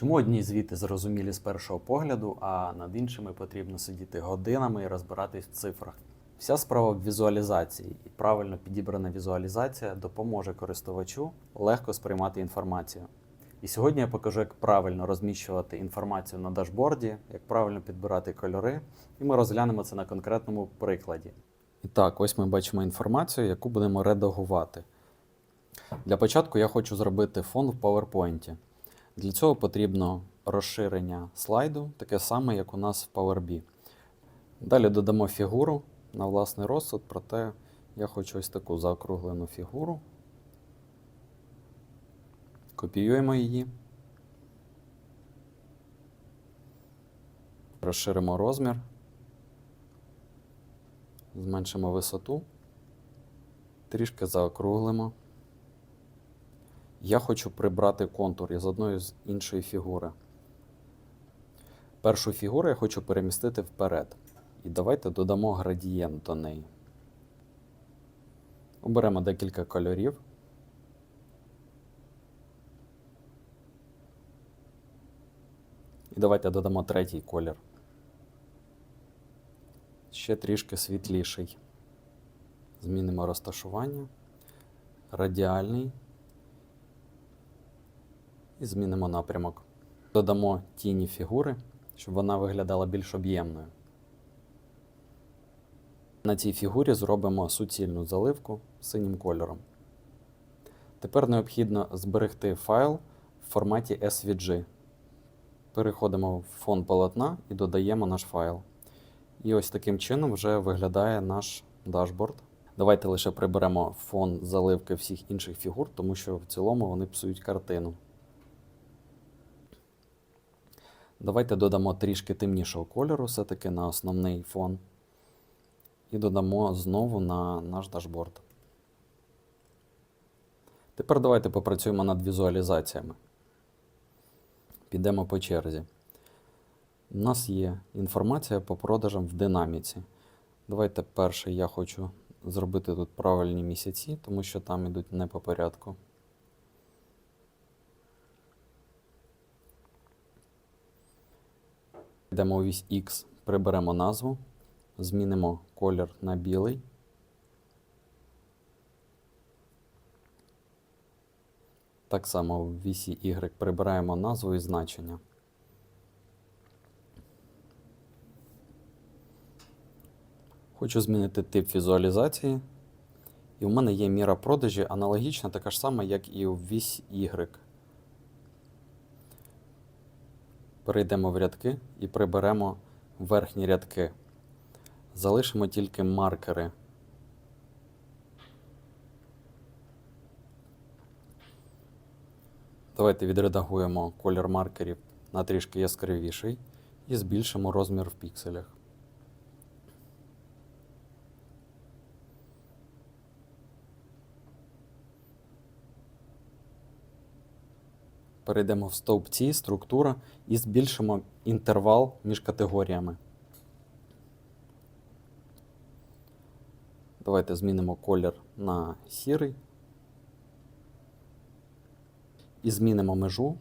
Чому одні звіти зрозумілі з першого погляду, а над іншими потрібно сидіти годинами і розбиратись в цифрах? Вся справа в візуалізації, і правильно підібрана візуалізація допоможе користувачу легко сприймати інформацію. І сьогодні я покажу, як правильно розміщувати інформацію на дашборді, як правильно підбирати кольори, і ми розглянемо це на конкретному прикладі. І так, ось ми бачимо інформацію, яку будемо редагувати. Для початку я хочу зробити фон в PowerPoint. Для цього потрібно розширення слайду, таке саме, як у нас в PowerB. Далі додамо фігуру на власний розсуд, проте я хочу ось таку заокруглену фігуру. Копіюємо її. Розширимо розмір. Зменшимо висоту. Трішки заокруглимо. Я хочу прибрати контур із одної з іншої фігури. Першу фігуру я хочу перемістити вперед. І давайте додамо градієнт до неї. Оберемо декілька кольорів. І давайте додамо третій колір. Ще трішки світліший. Змінимо розташування. Радіальний. І змінимо напрямок. Додамо тіні фігури, щоб вона виглядала більш об'ємною. На цій фігурі зробимо суцільну заливку синім кольором. Тепер необхідно зберегти файл в форматі SVG. Переходимо в фон полотна і додаємо наш файл. І ось таким чином вже виглядає наш дашборд. Давайте лише приберемо фон заливки всіх інших фігур, тому що в цілому вони псують картину. Давайте додамо трішки темнішого кольору, все-таки на основний фон. І додамо знову на наш дашборд. Тепер давайте попрацюємо над візуалізаціями. Підемо по черзі. У нас є інформація по продажам в динаміці. Давайте перший я хочу зробити тут правильні місяці, тому що там йдуть не по порядку. Йдемо у вісь X, приберемо назву, змінимо колір на білий. Так само в вісі Y прибираємо назву і значення. Хочу змінити тип візуалізації. І в мене є міра продажі аналогічна, така ж сама, як і у вісь Y. Перейдемо в рядки і приберемо верхні рядки. Залишимо тільки маркери. Давайте відредагуємо колір маркерів на трішки яскравіший і збільшимо розмір в пікселях. Перейдемо в стовпці, структура і збільшимо інтервал між категоріями. Давайте змінимо колір на сірий. І змінимо межу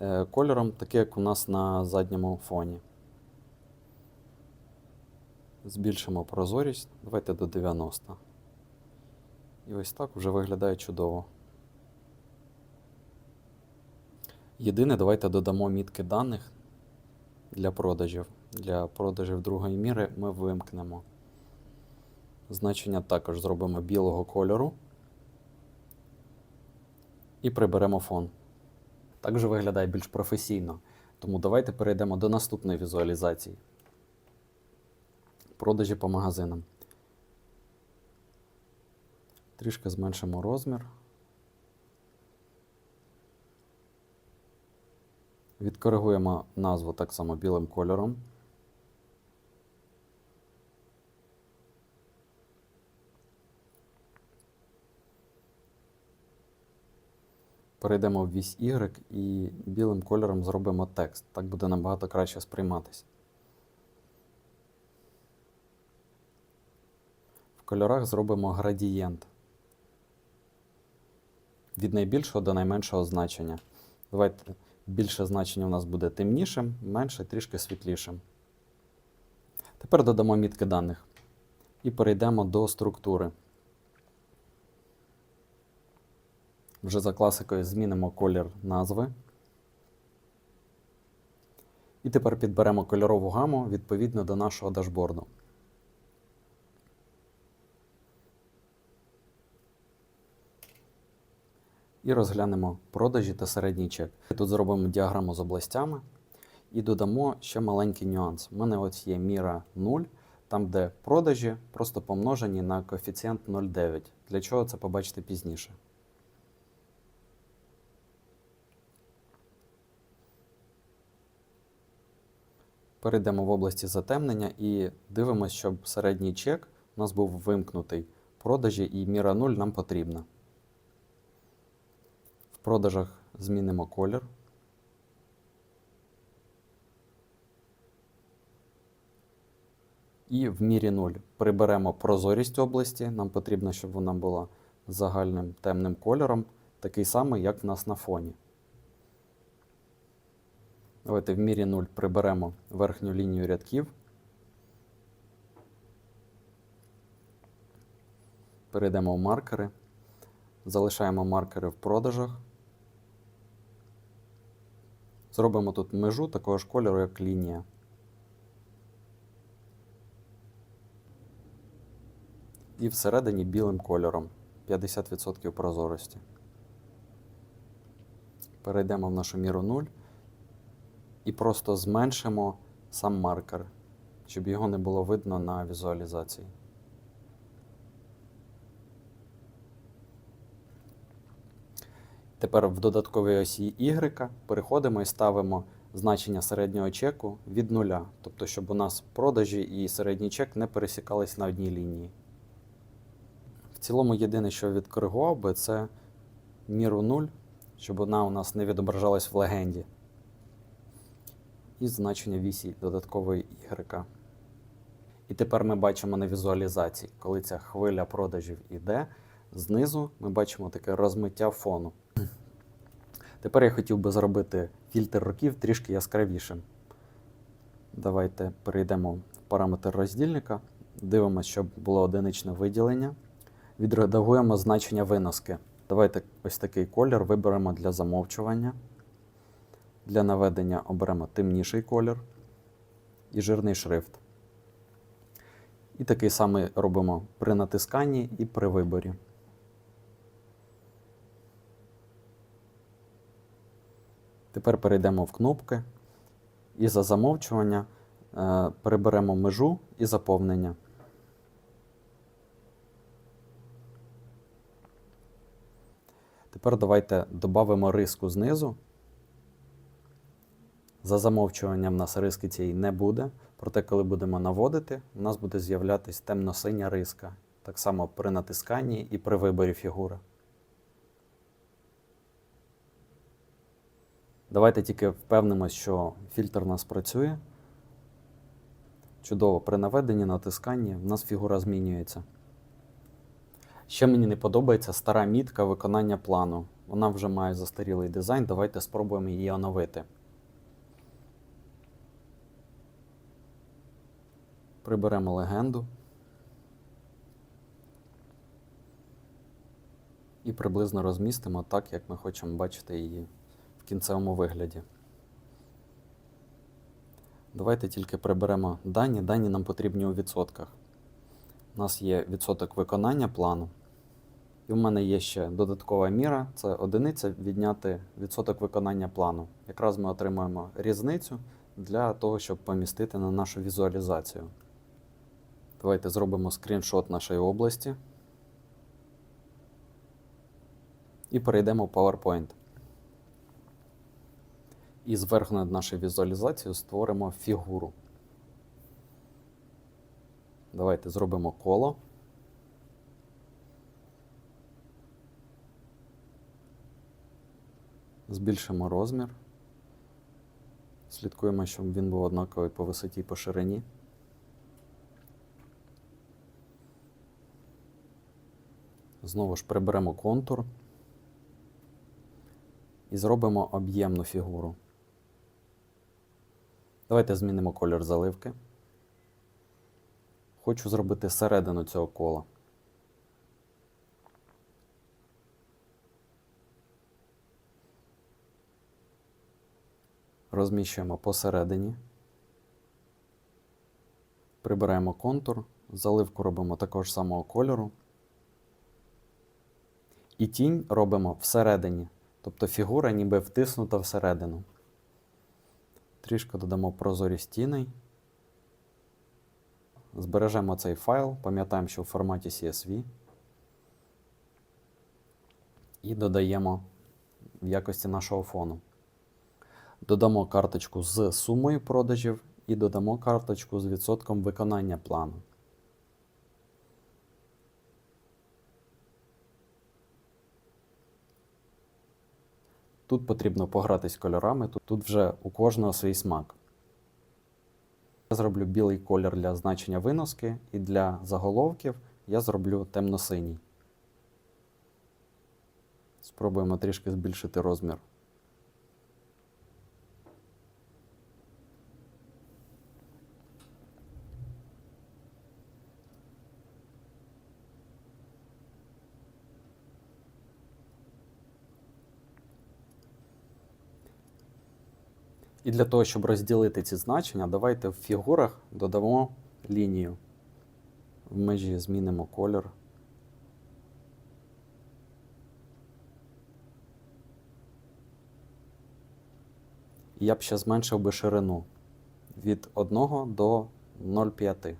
е, кольором, таке, як у нас на задньому фоні. Збільшимо прозорість. Давайте до 90. І ось так вже виглядає чудово. Єдине, давайте додамо мітки даних для продажів. Для продажів другої міри ми вимкнемо. Значення також зробимо білого кольору і приберемо фон. Так вже виглядає більш професійно. Тому давайте перейдемо до наступної візуалізації. Продажі по магазинам. Трішки зменшимо розмір. Відкоригуємо назву так само білим кольором. Перейдемо в вісь Y і білим кольором зробимо текст. Так буде набагато краще сприйматися. В кольорах зробимо градієнт. Від найбільшого до найменшого значення. Давайте Більше значення у нас буде темнішим, менше трішки світлішим. Тепер додамо мітки даних і перейдемо до структури. Вже за класикою змінимо колір назви. І тепер підберемо кольорову гаму відповідно до нашого дашборду. І розглянемо продажі та середній чек. Тут зробимо діаграму з областями і додамо ще маленький нюанс. У мене ось є міра 0, там де продажі просто помножені на коефіцієнт 0,9. Для чого це побачите пізніше. Перейдемо в області затемнення і дивимося, щоб середній чек у нас був вимкнутий. Продажі і міра 0 нам потрібна. Продажах змінимо колір. І в мірі 0 приберемо прозорість області. Нам потрібно, щоб вона була загальним темним кольором, такий самий, як в нас на фоні. Давайте в мірі 0 приберемо верхню лінію рядків. Перейдемо в маркери. Залишаємо маркери в продажах. Зробимо тут межу такого ж кольору, як лінія. І всередині білим кольором 50% прозорості. Перейдемо в нашу міру 0 і просто зменшимо сам маркер, щоб його не було видно на візуалізації. Тепер в додатковій осі Y переходимо і ставимо значення середнього чеку від нуля, тобто, щоб у нас продажі і середній чек не пересікались на одній лінії. В цілому, єдине, що відкоригував би, це міру 0, щоб вона у нас не відображалась в легенді. І значення вісі додаткової Y. І тепер ми бачимо на візуалізації, коли ця хвиля продажів іде, знизу ми бачимо таке розмиття фону. Тепер я хотів би зробити фільтр років трішки яскравішим. Давайте перейдемо в параметр роздільника, дивимося, щоб було одиничне виділення. Відредагуємо значення виноски. Давайте ось такий колір виберемо для замовчування. Для наведення оберемо темніший колір і жирний шрифт. І такий самий робимо при натисканні і при виборі. Тепер перейдемо в кнопки і за замовчування е, переберемо межу і заповнення. Тепер давайте додамо риску знизу. За замовчуванням в нас риски цієї не буде, проте, коли будемо наводити, у нас буде з'являтися темно-синя риска. Так само при натисканні і при виборі фігури. Давайте тільки впевнимось, що фільтр у нас працює. Чудово, при наведенні натисканні в нас фігура змінюється. Ще мені не подобається стара мітка виконання плану. Вона вже має застарілий дизайн. Давайте спробуємо її оновити. Приберемо легенду. І приблизно розмістимо так, як ми хочемо бачити її кінцевому вигляді. Давайте тільки приберемо дані. Дані нам потрібні у відсотках. У нас є відсоток виконання плану. І в мене є ще додаткова міра це одиниця відняти відсоток виконання плану. Якраз ми отримуємо різницю для того, щоб помістити на нашу візуалізацію. Давайте зробимо скріншот нашої області. І перейдемо в PowerPoint. І зверху над нашою візуалізацією створимо фігуру. Давайте зробимо коло. Збільшимо розмір. Слідкуємо, щоб він був однаковий по висоті і по ширині. Знову ж приберемо контур. і зробимо об'ємну фігуру. Давайте змінимо колір заливки. Хочу зробити середину цього кола. Розміщуємо посередині. Прибираємо контур, заливку робимо такого ж самого кольору. І тінь робимо всередині, тобто фігура ніби втиснута всередину. Трішки додамо прозорі стіни. Збережемо цей файл, пам'ятаємо, що в форматі CSV. І додаємо в якості нашого фону. Додамо карточку з сумою продажів і додамо карточку з відсотком виконання плану. Тут потрібно погратись кольорами, тут, вже у кожного свій смак. Я зроблю білий колір для значення виноски, і для заголовків я зроблю темно-синій. Спробуємо трішки збільшити розмір. І для того, щоб розділити ці значення, давайте в фігурах додамо лінію. В межі змінимо колір. Я б ще зменшив би ширину від 1 до 0,5.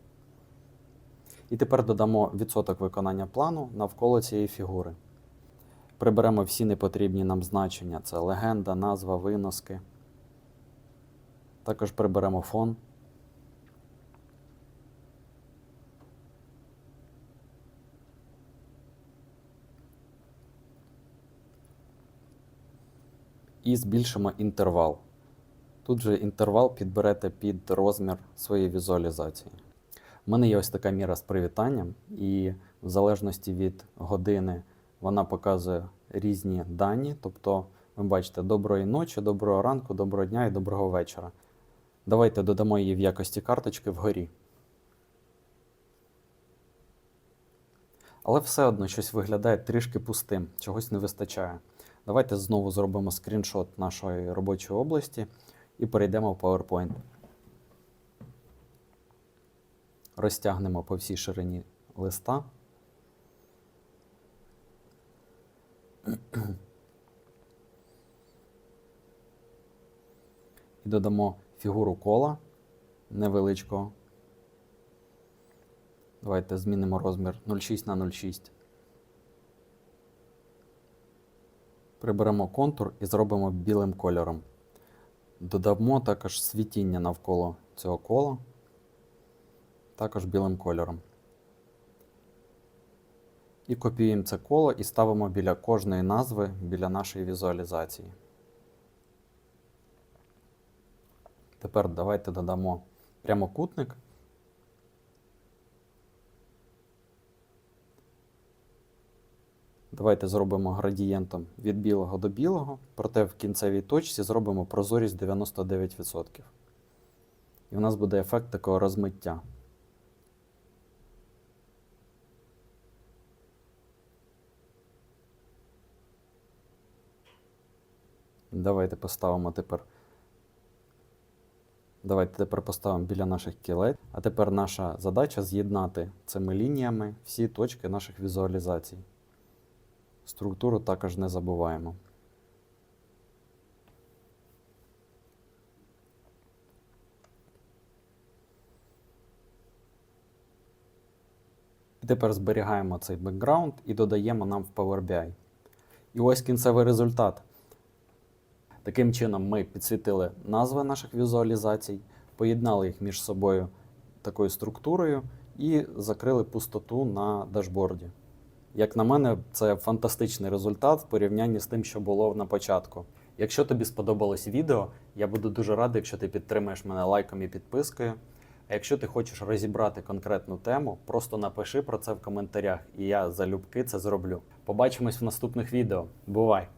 І тепер додамо відсоток виконання плану навколо цієї фігури. Приберемо всі непотрібні нам значення: це легенда, назва, виноски. Також приберемо фон. І збільшимо інтервал. Тут же інтервал підберете під розмір своєї візуалізації. У мене є ось така міра з привітанням, і в залежності від години вона показує різні дані. Тобто, ви бачите, доброї ночі, доброго ранку, доброго дня і доброго вечора. Давайте додамо її в якості карточки вгорі. Але все одно щось виглядає трішки пустим, чогось не вистачає. Давайте знову зробимо скріншот нашої робочої області і перейдемо в PowerPoint. Розтягнемо по всій ширині листа. І додамо фігуру кола невеличкого. Давайте змінимо розмір 0,6 на 0,6. Приберемо контур і зробимо білим кольором. Додамо також світіння навколо цього кола, також білим кольором. І копіюємо це коло і ставимо біля кожної назви біля нашої візуалізації. Тепер давайте додамо прямокутник. Давайте зробимо градієнтом від білого до білого, проте в кінцевій точці зробимо прозорість 99%. І у нас буде ефект такого розмиття. Давайте поставимо тепер. Давайте тепер поставимо біля наших кілець. А тепер наша задача з'єднати цими лініями всі точки наших візуалізацій. Структуру також не забуваємо. І тепер зберігаємо цей бекграунд і додаємо нам в Power BI. І ось кінцевий результат. Таким чином, ми підсвітили назви наших візуалізацій, поєднали їх між собою такою структурою і закрили пустоту на дашборді. Як на мене, це фантастичний результат в порівнянні з тим, що було на початку. Якщо тобі сподобалось відео, я буду дуже радий, якщо ти підтримаєш мене лайком і підпискою. А якщо ти хочеш розібрати конкретну тему, просто напиши про це в коментарях, і я залюбки це зроблю. Побачимось в наступних відео. Бувай!